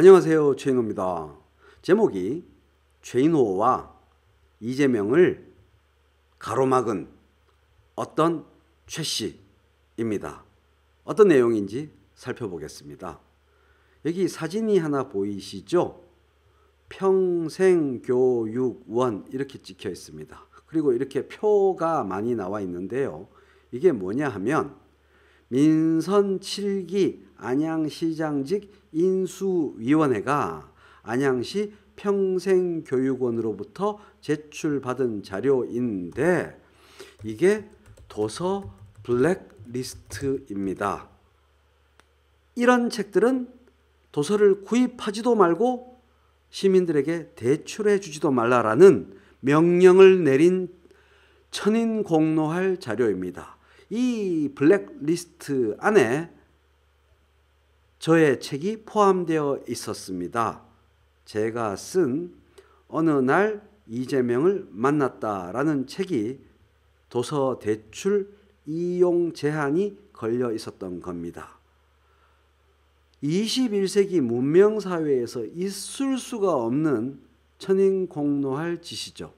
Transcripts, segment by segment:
안녕하세요. 최인호입니다. 제목이 최인호와 이재명을 가로막은 어떤 최 씨입니다. 어떤 내용인지 살펴보겠습니다. 여기 사진이 하나 보이시죠? 평생교육원 이렇게 찍혀 있습니다. 그리고 이렇게 표가 많이 나와 있는데요. 이게 뭐냐 하면 민선 7기 안양시장직 인수위원회가 안양시 평생교육원으로부터 제출받은 자료인데 이게 도서 블랙리스트입니다. 이런 책들은 도서를 구입하지도 말고 시민들에게 대출해 주지도 말라라는 명령을 내린 천인 공로할 자료입니다. 이 블랙리스트 안에 저의 책이 포함되어 있었습니다. 제가 쓴 어느 날 이재명을 만났다라는 책이 도서 대출 이용 제한이 걸려 있었던 겁니다. 21세기 문명 사회에서 있을 수가 없는 천인공노할 짓이죠.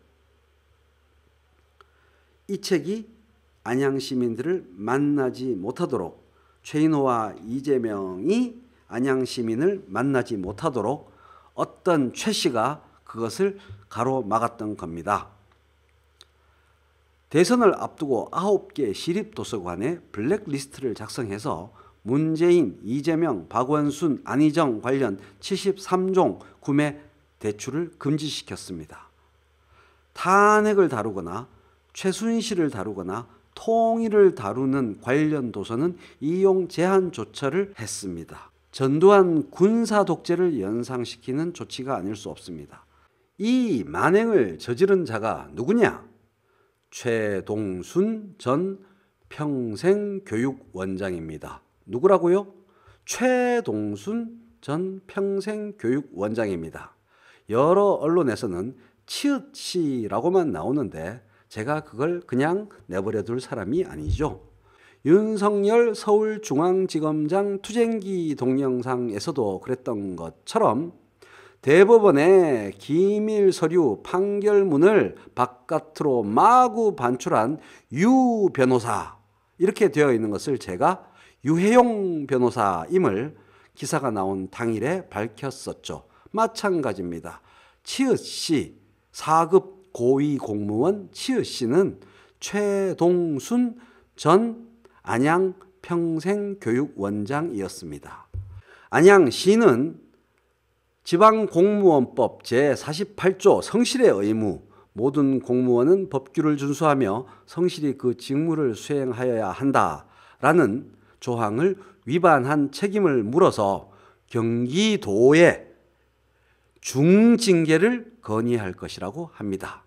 이 책이 안양 시민들을 만나지 못하도록 최인호와 이재명이 안양 시민을 만나지 못하도록 어떤 최 씨가 그것을 가로막았던 겁니다. 대선을 앞두고 9개 시립도서관에 블랙리스트를 작성해서 문재인, 이재명, 박원순, 안희정 관련 73종 구매 대출을 금지시켰습니다. 탄핵을 다루거나 최순실을 다루거나 통일을 다루는 관련 도서는 이용 제한 조처를 했습니다. 전두환 군사 독재를 연상시키는 조치가 아닐 수 없습니다. 이 만행을 저지른 자가 누구냐? 최동순 전 평생교육원장입니다. 누구라고요? 최동순 전 평생교육원장입니다. 여러 언론에서는 치읓 씨라고만 나오는데 제가 그걸 그냥 내버려 둘 사람이 아니죠. 윤석열 서울중앙지검장 투쟁기 동영상에서도 그랬던 것처럼 대법원의 기밀 서류 판결문을 바깥으로 마구 반출한 유 변호사 이렇게 되어 있는 것을 제가 유해용 변호사임을 기사가 나온 당일에 밝혔었죠. 마찬가지입니다. 치읓 씨 4급 고위 공무원 치읓 씨는 최동순 전 안양 평생교육원장이었습니다. 안양시는 지방공무원법 제48조 성실의 의무 모든 공무원은 법규를 준수하며 성실히 그 직무를 수행하여야 한다라는 조항을 위반한 책임을 물어서 경기도에 중징계를 건의할 것이라고 합니다.